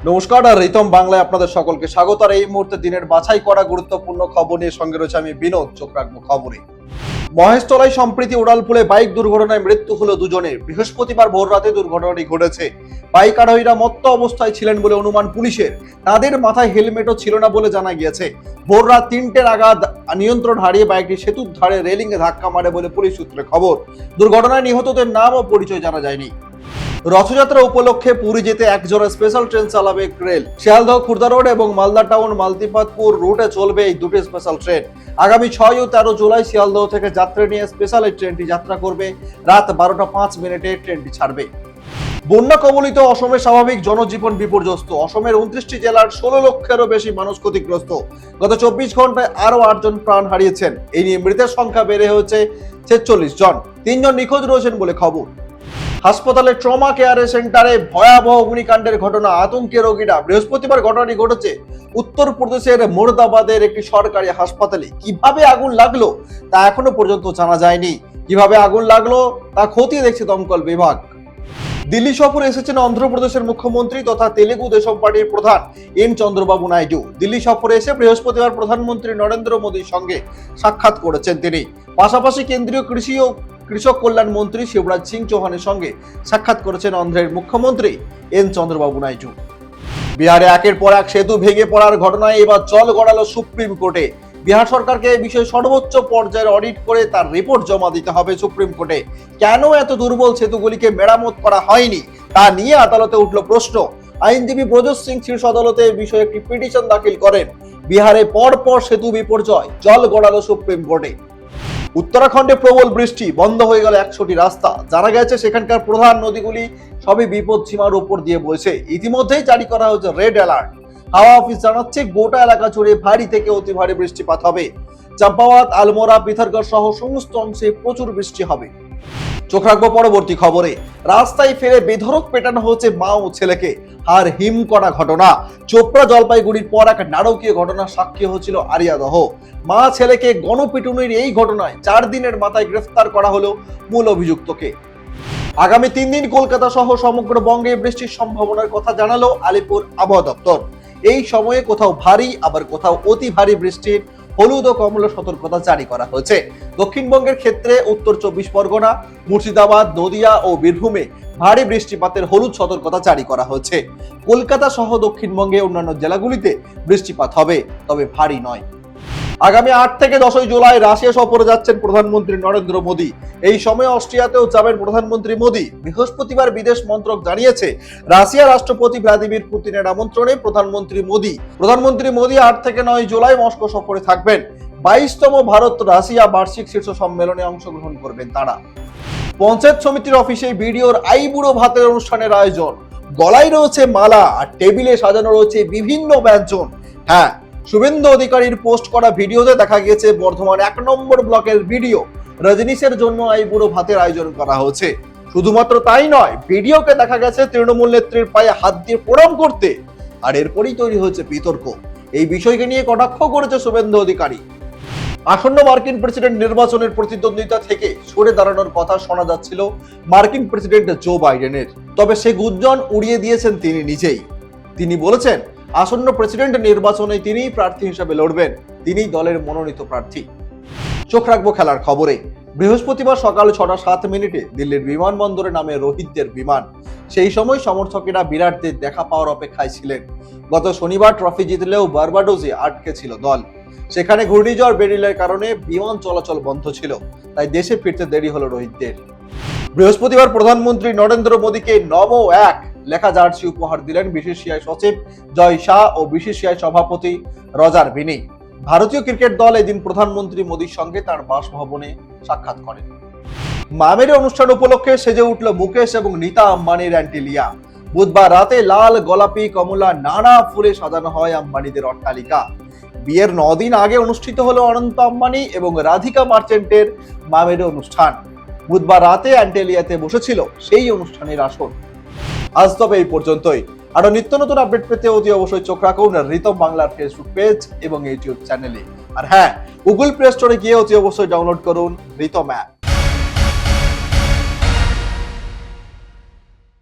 নমস্কার, আর রিতম বাংলায় আপনাদের সকলকে স্বাগত। আর এই মুহূর্তে দিনের বাছাই করা গুরুত্বপূর্ণ খবর নিয়ে সঙ্গে রয়েছে আমি বিনোদ, চোখ খবরে। মহেশতলায় সম্প্রীতি উড়ালপুলে বাইক দুর্ঘটনায় মৃত্যু হলো দুজনের। বৃহস্পতিবার ভোর রাতে দুর্ঘটনাটি ঘটেছে। বাইক আরোহীরা মত্ত অবস্থায় ছিলেন বলে অনুমান পুলিশের। তাদের মাথায় হেলমেটও ছিল না বলে জানা গিয়েছে। ভোর রাত তিনটে নাগাদ নিয়ন্ত্রণ হারিয়ে বাইকটি সেতুর ধারে রেলিংয়ে ধাক্কা মারে বলে পুলিশ সূত্রে খবর। দুর্ঘটনায় নিহতদের নাম ও পরিচয় জানা যায়নি। রথযাত্রা উপলক্ষে পুরী যেতে একজোড়া স্পেশাল ট্রেন চালাবে রেল শিয়ালদহ, খুর্দা রোড এবং মালদা টাউন মালতিপাতপুর রুটে চলবে এই দুটি স্পেশাল ট্রেন আগামী ছয় ও তেরো জুলাই শিয়ালদহ থেকে যাত্রী নিয়ে স্পেশাল এই ট্রেনটি যাত্রা করবে। রাত বারোটা পাঁচ মিনিটে ট্রেনটি ছাড়বে। বন্যা কবলিত অসমের স্বাভাবিক জনজীবন বিপর্যস্ত। অসমের উনত্রিশটি জেলার ষোলো লক্ষেরও বেশি মানুষ ক্ষতিগ্রস্ত। গত চব্বিশ ঘন্টায় আরও আটজন প্রাণ হারিয়েছেন। এই নিয়ে মৃতের সংখ্যা বেড়ে হয়েছে ছেচল্লিশ জন। তিনজন নিখোঁজ রয়েছেন বলে খবর। হাসপাতালে ট্রমা কেয়ারে সেন্টারে ভয়াবহ অগ্নিকাণ্ডের ঘটনা, আতঙ্কে রোগীরা। বৃহস্পতিবার ঘটনাটি ঘটেছে উত্তরপ্রদেশের মোরদাবাদের একটি সরকারি হাসপাতালে। কীভাবে আগুন লাগল তা এখনও পর্যন্ত জানা যায়নি। কীভাবে আগুন লাগল তা খতিয়ে দেখছে দমকল বিভাগ। দিল্লি সফরে এসেছেন অন্ধ্রপ্রদেশের মুখ্যমন্ত্রী তথা তেলেগু দেশম পার্টির প্রধান এন চন্দ্রবাবু নাইডু। দিল্লি সফরে এসে বৃহস্পতিবার প্রধানমন্ত্রী নরেন্দ্র মোদীর সঙ্গে সাক্ষাৎ করেছেন তিনি। পাশাপাশি কেন্দ্রীয় কৃষি ও কৃষক কল্যাণ মন্ত্রী শিবরাজ সিং চৌহানের সঙ্গে সাক্ষাৎ করেছেন অন্ধ্রের মুখ্যমন্ত্রী এন চন্দ্রবাবু নাইডু। বিহারে একের পর এক সেতু ভেঙে পড়ার ঘটনায় এবার জল গড়ালো সুপ্রিম কোর্টে। বিহার সরকারকে এই বিষয়ে সর্বোচ্চ পর্যায়ের অডিট করে তার রিপোর্ট জমা দিতে হবে সুপ্রিম কোর্টে। কেন এত দুর্বল সেতুগুলিকে মেরামত করা হয়নি? তা নিয়ে আদালতে উঠল প্রশ্ন। আইনজীবী ব্রজেশ সিং শীর্ষ আদালতে বিষয়ে একটি পিটিশন দাখিল করেন। বিহারে পর পর সেতু বিপর্যয়, জল গড়ালো সুপ্রিম কোর্টে। উত্তরাখণ্ডে প্রবল বৃষ্টি, বন্ধ হয়ে গেল একশোটি রাস্তা। জানা গেছে সেখানকার প্রধান নদীগুলি সবই বিপদ সীমার উপর দিয়ে বইছে। ইতিমধ্যেই জারি করা হয়েছে রেড অ্যালার্ট। হাওয়া অফিস জানাচ্ছে, গোটা এলাকা জুড়ে ভারী থেকে অতি ভারী বৃষ্টিপাত হবে। চাম্পাওয়াত আলমোরা পিথারগড় সহ সমস্ত অংশে প্রচুর বৃষ্টি হবে। চোখ রাখব পরবর্তী খবরে। রাস্তায় ফেরে বেধরক পেটানো হচ্ছে মা ও ছেলেকে। আর হিম করা ঘটনা। চোপড়া জলপাইগুড়ির পর এক নারকীয় ঘটনার সাক্ষী হচ্ছিল আরিয়াদহ। মা ছেলেকে গণপিটুনির এই ঘটনায় চার দিনের মাথায় গ্রেফতার করা হলো মূল অভিযুক্তকে। আগামী তিন দিন কলকাতা সহ সমগ্র বঙ্গে বৃষ্টির সম্ভাবনার কথা জানালো আলিপুর আবহাওয়া দপ্তর। এই সময়ে কোথাও ভারী, আবার কোথাও অতি ভারী বৃষ্টির হলুদ ও কমলা সতর্কতা জারি করা হয়েছে। দক্ষিণবঙ্গের ক্ষেত্রে উত্তর চব্বিশ পরগনা, মুর্শিদাবাদ, নদিয়া ও বীরভূমে ভারী বৃষ্টিপাতের হলুদ সতর্কতা জারি করা হয়েছে। কলকাতা সহ দক্ষিণবঙ্গে অন্যান্য জেলাগুলিতে বৃষ্টিপাত হবে, তবে ভারী নয়। আগামী আট থেকে দশই জুলাই রাশিয়া সফরে যাচ্ছেন প্রধানমন্ত্রী নরেন্দ্র মোদী। এই সময় অস্ট্রিয়াতেও যাবেন প্রধানমন্ত্রী মোদী। বৃহস্পতিবার বিদেশ মন্ত্রক জানিয়েছে, রাশিয়া রাষ্ট্রপতি ভ্লাদিমির পুতিনের আমন্ত্রণে প্রধানমন্ত্রী মোদী। প্রধানমন্ত্রী মোদী আট থেকে নয় জুলাই মস্কো সফরে থাকবেন। বাইশতম ভারত রাশিয়া বার্ষিক শীর্ষ সম্মেলনে অংশগ্রহণ করবেন তারা। পঞ্চায়েত সমিতির অফিসে বিডিওর আইবুড়ো ভাতের অনুষ্ঠানের আয়োজন। গলায় রয়েছে মালা আর টেবিলে সাজানো রয়েছে বিভিন্ন ব্যঞ্জন। হ্যাঁ শুভেন্দু অধিকারীর পোস্ট করা ভিডিওতে দেখা গিয়েছে বর্ধমান এক নম্বর ব্লকের ভিডিও। রজনীশের জন্য এই বুড়ো ভাতের আয়োজন করা হয়েছে শুধুমাত্র তাই নয়, ভিডিওকে দেখা গেছে তৃণমূল নেত্রীর পায়ে হাত দিয়ে প্রণাম করতে। আর এরপরই তৈরি হয়েছে বিতর্ক। এই বিষয়কে নিয়ে কটাক্ষ করেছে শুভেন্দু অধিকারী। আসন্ন মার্কিন প্রেসিডেন্ট নির্বাচনের প্রতিদ্বন্দ্বিতা থেকে সরে দাঁড়ানোর কথা শোনা যাচ্ছিল মার্কিন প্রেসিডেন্ট জো বাইডেনের। তবে সে গুঞ্জন উড়িয়ে দিয়েছেন তিনি নিজেই। তিনি বলেছেন আসন্ন প্রেসিডেন্ট নির্বাচনে তিনিই প্রার্থী হিসেবে লড়বেন। তিনিই দলের মনোনীত প্রার্থী। চোখ রাখব খেলার খবরে। বৃহস্পতিবার সকাল ছটা সাত মিনিটে দিল্লির বিমানবন্দরে নামে রোহিতদের বিমান। সেই সময় সমর্থকেরা বিরাটদের দেখা পাওয়ার অপেক্ষায় ছিলেন। গত শনিবার ট্রফি জিতলেও বার্বাডোজে আটকে ছিল দল। সেখানে ঘূর্ণিঝড় বেরিলের কারণে বিমান চলাচল বন্ধ ছিল। তাই দেশে ফিরতে দেরি হলো রোহিতদের। বৃহস্পতিবার প্রধানমন্ত্রী নরেন্দ্র মোদীকে নব এক লেখা জার্সি উপহার দিলেন বিসিসিআই সচিব জয় শাহ ও বিসিসিআই সভাপতি রজার বিনি ভারতীয় ক্রিকেট দল এদিন প্রধানমন্ত্রী মোদীর সঙ্গে তার বাসভবনে সাক্ষাৎ করেন। মামের অনুষ্ঠান উপলক্ষে সেজে উঠল মুকেশ এবং নীতা আম্বানির অ্যান্টিলিয়া। বুধবার রাতে লাল, গোলাপি, কমলা, নানা ফুলে সাজানো হয় আম্বানিদের অট্টালিকা। বিয়ের দিন আগে অনুষ্ঠিত হলো অনন্ত আম্বানি এবং রাধিকা মার্চেন্টের মামের অনুষ্ঠান। বুধবার রাতে অ্যান্টেলিয়াতে বসেছিল সেই অনুষ্ঠানের আসর। আজ তবে এই পর্যন্তই। আরও নিত্য নতুন আপডেট পেতে অতি অবশ্যই চোখ রাখুন রিতম বাংলার ফেসবুক পেজ এবং ইউটিউব চ্যানেলে আর হ্যাঁ গুগল প্লে স্টোরে গিয়ে অতি অবশ্যই ডাউনলোড করুন রিতম অ্যাপ